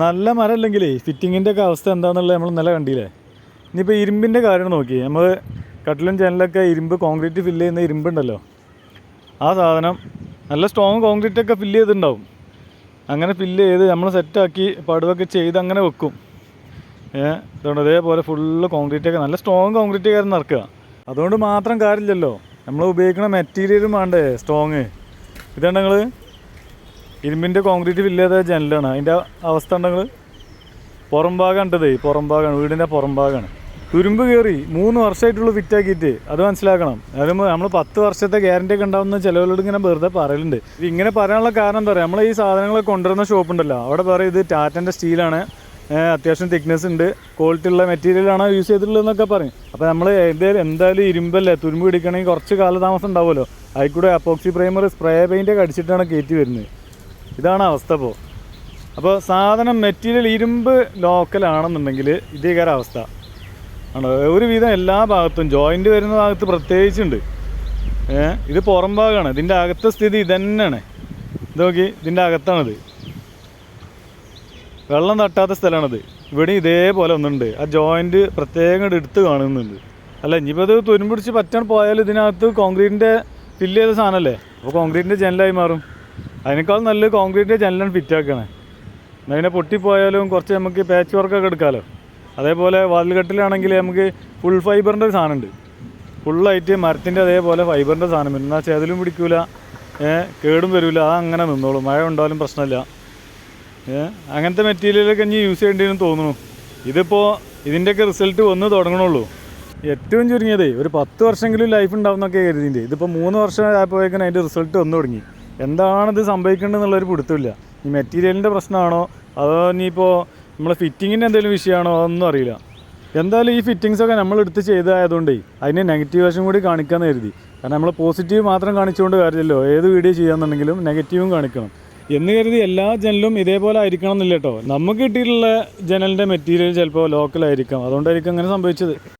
നല്ല മരം അല്ലെങ്കിലേ ഫിറ്റിങ്ങിന്റെ ഒക്കെ അവസ്ഥ എന്താണെന്നുള്ളത് നമ്മൾ ഇന്നലെ കണ്ടില്ലേ? ഇനിയിപ്പോൾ ഇരുമ്പിന്റെ കാര്യം നോക്കി. നമ്മൾ കട്ടിലും ചാനലൊക്കെ ഇരുമ്പ് കോൺക്രീറ്റ് ഫില്ല് ചെയ്യുന്ന ഇരുമ്പുണ്ടല്ലോ. ആ സാധനം നല്ല സ്ട്രോങ് കോൺക്രീറ്റ് ഒക്കെ ഫില്ല് ചെയ്തിട്ടുണ്ടാവും. അങ്ങനെ ഫില്ല് ചെയ്ത് നമ്മൾ സെറ്റാക്കി പടുവൊക്കെ ചെയ്ത് അങ്ങനെ വെക്കും. അതുകൊണ്ട് അതേപോലെ ഫുള്ള് കോൺക്രീറ്റ് ഒക്കെ നല്ല സ്ട്രോങ് കോൺക്രീറ്റ് കാര്യം നടക്കുക. അതുകൊണ്ട് മാത്രം കാര്യമില്ലല്ലോ. നമ്മൾ ഉപയോഗിക്കുന്ന മെറ്റീരിയലും വേണ്ടേ സ്ട്രോങ് ഇതാണ് നിങ്ങൾ ഇരുമ്പിന്റെ കോൺക്രീറ്റ് ഫില്ല് ജനലാണ്. അതിന്റെ അവസ്ഥ ഉണ്ടെങ്കിൽ പുറം ഭാഗം ഉണ്ടതേ പുറം ഭാഗമാണ് വീടിന്റെ പുറം ഭാഗമാണ് തുരുമ്പ് കയറി മൂന്ന് വർഷമായിട്ടുള്ളൂ ഫിറ്റാക്കിയിട്ട് അത് മനസ്സിലാക്കണം. അതിന് നമ്മൾ പത്ത് വർഷത്തെ ഗ്യാരണ്ടി ഒക്കെ ഉണ്ടാവുന്ന ചിലവരോട് ഇങ്ങനെ വെറുതെ പറയലുണ്ട്. ഇങ്ങനെ പറയാനുള്ള കാരണം എന്താ പറയുക നമ്മൾ ഈ സാധനങ്ങളൊക്കെ കൊണ്ടുവരുന്ന ഷോപ്പ് ഉണ്ടല്ലോ അവിടെ പറയും ഇത് ടാറ്റന്റെ സ്റ്റീലാണ് അത്യാവശ്യം തിക്നെസ് ഉണ്ട് ക്വാളിറ്റി ഉള്ള മെറ്റീരിയലാണ് യൂസ് ചെയ്തിട്ടുള്ളതെന്നൊക്കെ പറയും. അപ്പോൾ നമ്മൾ എന്തായാലും എന്തായാലും ഇരുമ്പല്ലേ തുരുമ്പ് പിടിക്കണമെങ്കിൽ കുറച്ച് കാലതാമസം ഉണ്ടാവുമല്ലോ. അതിൽ കൂടെ അപ്പോക്സി പ്രൈമർ സ്പ്രേ പെയിന്റ് ഒക്കെ അടിച്ചിട്ടാണ് കയറ്റി വരുന്നത്. ഇതാണ് അവസ്ഥ ഇപ്പോൾ അപ്പോൾ സാധനം മെറ്റീരിയൽ ഇരുമ്പ് ലോക്കലാണെന്നുണ്ടെങ്കിൽ ഇതേ കാര്യം അവസ്ഥ ആണോ? ഒരുവിധം എല്ലാ ഭാഗത്തും ജോയിന്റ് വരുന്ന ഭാഗത്ത് പ്രത്യേകിച്ചുണ്ട്. ഇത് പുറം ഭാഗമാണ് ഇതിന്റെ അകത്തെ സ്ഥിതി ഇതന്നെയാണ്. ഇത് നോക്കി ഇതിന്റെ അകത്താണിത്. വെള്ളം തട്ടാത്ത സ്ഥലമാണിത്. ഇവിടെ ഇതേപോലെ ഒന്നുണ്ട്. ആ ജോയിന്റ് പ്രത്യേകം എടുത്ത് കാണുന്നുണ്ട്. അല്ല ഇനിയിപ്പോൾ അത് തുരുമ്പിടിച്ച് പറ്റാൻ പോയാൽ ഇതിനകത്ത് കോൺക്രീറ്റിന്റെ ഫില്ല് ചെയ്ത സാധനമല്ലേ അപ്പോൾ കോൺക്രീറ്റിന്റെ ജനലായി മാറും. അതിനേക്കാൾ നല്ല കോൺക്രീറ്റ് ജനലാണ് ഫിറ്റ് ആക്കണേ. എന്നാൽ പിന്നെ പൊട്ടിപ്പോയാലും കുറച്ച് നമുക്ക് പാച്ച് വർക്കൊക്കെ എടുക്കാമല്ലോ അതേപോലെ വാതിൽകെട്ടിലാണെങ്കിൽ നമുക്ക് ഫുൾ ഫൈബറിന്റെ ഒരു സാധനമുണ്ട്. ഫുള്ളായിട്ട് മരത്തിന്റെ അതേപോലെ ഫൈബറിന്റെ സാധനം. വരും എന്നാൽ ചെതലും പിടിക്കൂല. ഏഹ് കേടും വരില്ല അത് അങ്ങനെ നിന്നോളും. മഴ ഉണ്ടാലും പ്രശ്നമില്ല. അങ്ങനത്തെ മെറ്റീരിയലൊക്കെ ഇനി യൂസ് ചെയ്യേണ്ടിയെന്ന് തോന്നുന്നു. ഇതിപ്പോൾ ഇതിന്റെയൊക്കെ റിസൾട്ട് വന്ന് തുടങ്ങണുള്ളൂ. ഏറ്റവും ചുരുങ്ങിയതേ ഒരു പത്ത് വർഷമെങ്കിലും ലൈഫ് ഉണ്ടാവുന്നൊക്കെ കരുതിന്റെ ഇതിപ്പോൾ മൂന്ന് വർഷം ആയപ്പോഴേക്കും അതിന്റെ റിസൾട്ട് വന്നു തുടങ്ങി. എന്താണിത് സംഭവിക്കേണ്ടതെന്നുള്ളൊരു പിടുത്തമില്ല. ഈ മെറ്റീരിയലിന്റെ പ്രശ്നമാണോ? അതോ ഇനിയിപ്പോൾ നമ്മളെ ഫിറ്റിങ്ങിന്റെ എന്തെങ്കിലും വിഷയമാണോ? അതൊന്നും അറിയില്ല. എന്തായാലും ഈ ഫിറ്റിങ്സൊക്കെ നമ്മൾ എടുത്ത് ചെയ്തതായതുകൊണ്ടേ അതിന് നെഗറ്റീവ് വശം കൂടി കാണിക്കാമെന്ന് കരുതി. കാരണം നമ്മൾ പോസിറ്റീവ് മാത്രം കാണിച്ചുകൊണ്ട് കാര്യമില്ലല്ലോ. ഏത് വീഡിയോ ചെയ്യാന്നുണ്ടെങ്കിലും നെഗറ്റീവും കാണിക്കണം. എന്ന് കരുതി എല്ലാ ജനലും ഇതേപോലെ ആയിരിക്കണം എന്നില്ല കേട്ടോ. നമുക്ക് കിട്ടിയിട്ടുള്ള ജനലിന്റെ മെറ്റീരിയൽ ചിലപ്പോൾ ലോക്കലായിരിക്കാം അതുകൊണ്ടായിരിക്കും അങ്ങനെ സംഭവിച്ചത്.